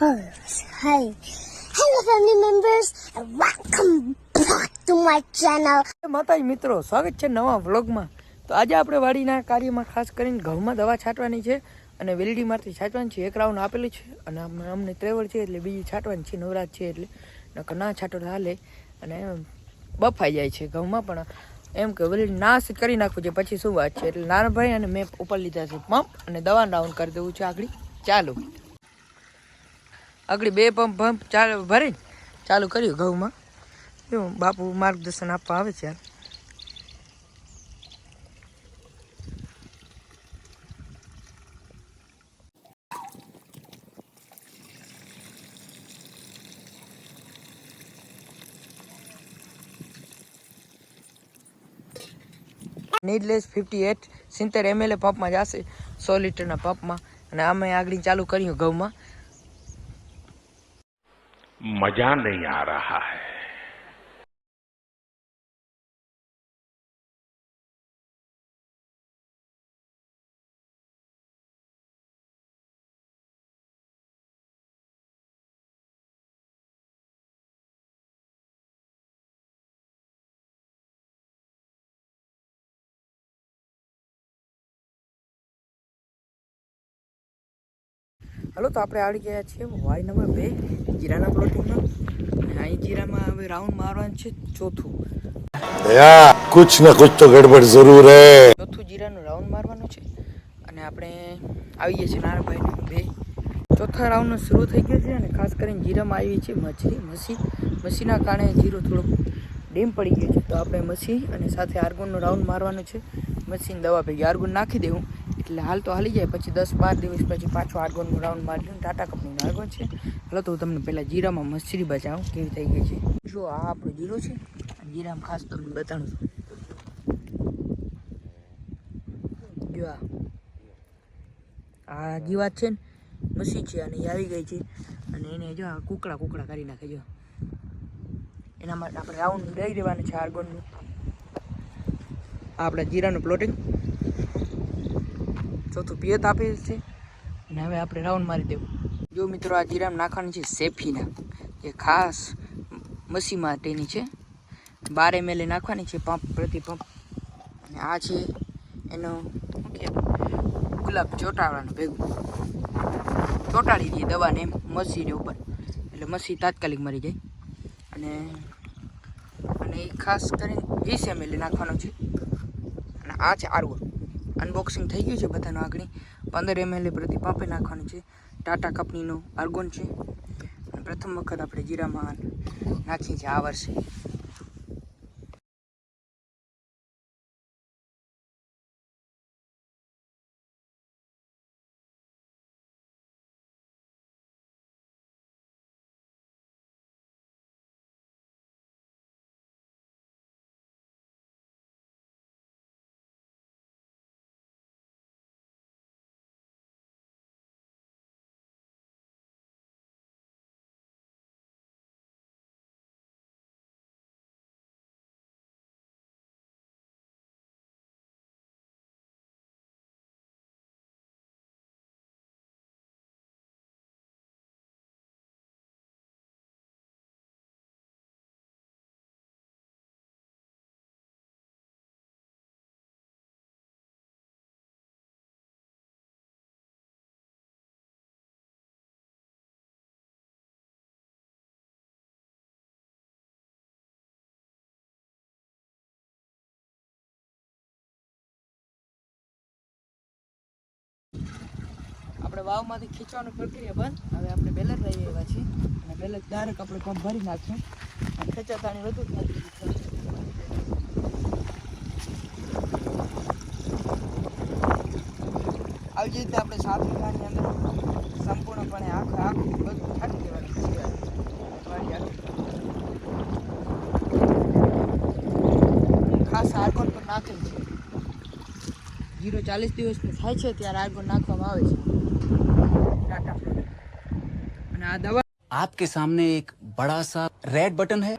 Hi. Hello, family members, and welcome back to my channel. માતાજી મિત્રો સ્વાગત છે નવા વ્લોગમાં. તો આજે આપણે વાડીના કાર્યમાં ખાસ કરીને ઘઉંમાં દવા છાંટવાની છે અને વેલડીમાંથી છાંટવાની છે. એક રાઉન્ડ આપેલી છે અને અમને ત્રેવડ છે એટલે બીજી છાંટવાની છે નવરાત છે એટલે. નકર ના છાંટો હાલે. અને બફાઈ જાય છે ઘઉંમાં પણ એમ કે વેલડી નાશ કરી નાખવું છે. પછી શું વાત છે? એટલે નાનાભાઈ અને મેં ઉપર લીધા છે પંપ અને દવા રાઉન્ડ કરી દેવું છે આગળ. ચાલુ. આગળ બે પંપ પંપ ચાલુ ભરી ચાલુ કર્યું ઘઉંમાં. એવું, બાપુ માર્ગદર્શન આપવા આવે છે નીડલેસ ફિફ્ટી એટ સિત્તેર એમએલ પંપમાં જશે સો લીટરના પંપમાં. અને અમે આગળ ચાલુ કર્યું ઘઉંમાં. मजा नहीं आ रहा है હલો તો આપણે આવી ગયા છીએ વાય નંબર બે જીરાના પ્લોટિંગમાં અને અહીં જીરામાં હવે રાઉન્ડ મારવાનું છે ચોથું. દયા કુછ ને કુછ તો ગડબડ જરૂર હે. ચોથું જીરાનું રાઉન્ડ મારવાનું છે અને આપણે આવીએ છીએ નારાભાઈ બે ચોથા રાઉન્ડનો શરૂ થઈ ગયો છે અને ખાસ કરીને જીરામાં આવી છે મછલી મસી. મસીના કારણે જીરો થોડો ડેમ પડી ગયો છે. તો આપણે મસી અને સાથે આર્ગુનનો રાઉન્ડ મારવાનો છે. મસીને દવા ભેગી આર્ગુન નાખી દેવું. એટલે હાલ તો હાલી જાય. પછી દસ બાર દિવસ પછી પાછો આર્ગોનનો રાઉન્ડ મારી ટાટા કંપનીનો આર્ગોન છે. હાલો તો હું તમને પહેલાં જીરામાં મસરી બચાવું કેવી થઈ ગઈ છે? જો આ આપણું જીરો છે. જીરામાં ખાસ તમને બતાવું છું. આ. જીવાત છે ને? મસી છે અને આવી ગઈ છે. અને એને જો આ કુકડા કુકડા કરી નાખે જો. એના માટે આપણે રાઉન્ડ દઈ દેવાનું છે આર્ગોનનું આપણા જીરાનું પ્લોટિંગ ચોથું પિયત આપેલ છે. અને હવે આપણે રાઉન્ડ મારી દેવું. જો મિત્રો આ જીરામ નાખવાની છે સેફીના જે ખાસ મસી માટેની છે. બાર એમએલ નાખવાની છે પંપ પ્રતિ પંપ. અને આ છે એનો ગુલાબ ચોંટાડવાનું ભેગું. ચોંટાડી દઈએ દવાને એમ મસીને ઉપર. એટલે મસી તાત્કાલિક મરી જાય. અને અને એ ખાસ કરીને વીસ એમ નાખવાનો છે. અને આ છે આર્ગો અનબોક્સિંગ થઈ ગયું છે બધાનું આગળ. પંદર એમએલએ પ્રતિ પાંપે નાખવાનું છે. ટાટા કંપનીનું આર્ગોન છે. પ્રથમ વખત આપણે જીરામાં નાખીએ છીએ આ વર્ષે. આપણે વાવમાંથી ખીચવાની પ્રક્રિયા બંધ. હવે આપણે બેલર લઈ આવ્યા છીએ. અને બેલર ડાયરેક્ટ આપણે પંપ ભરી નાખશું. અને ખેંચાતાની વધુ જ નથી આવી જ રીતે આપણે સાત વીઘાની અંદર સંપૂર્ણપણે આખે આખું બધું છાંટી દેવાનું. ખાસ આર્ગોન પણ નાખેલ છે. જીરો ચાલીસ દિવસનું થાય છે ત્યારે આગળ નાખવામાં આવે છે. અને આ દવા આપકે સામે એક બરાસા રેડ બટન હૈ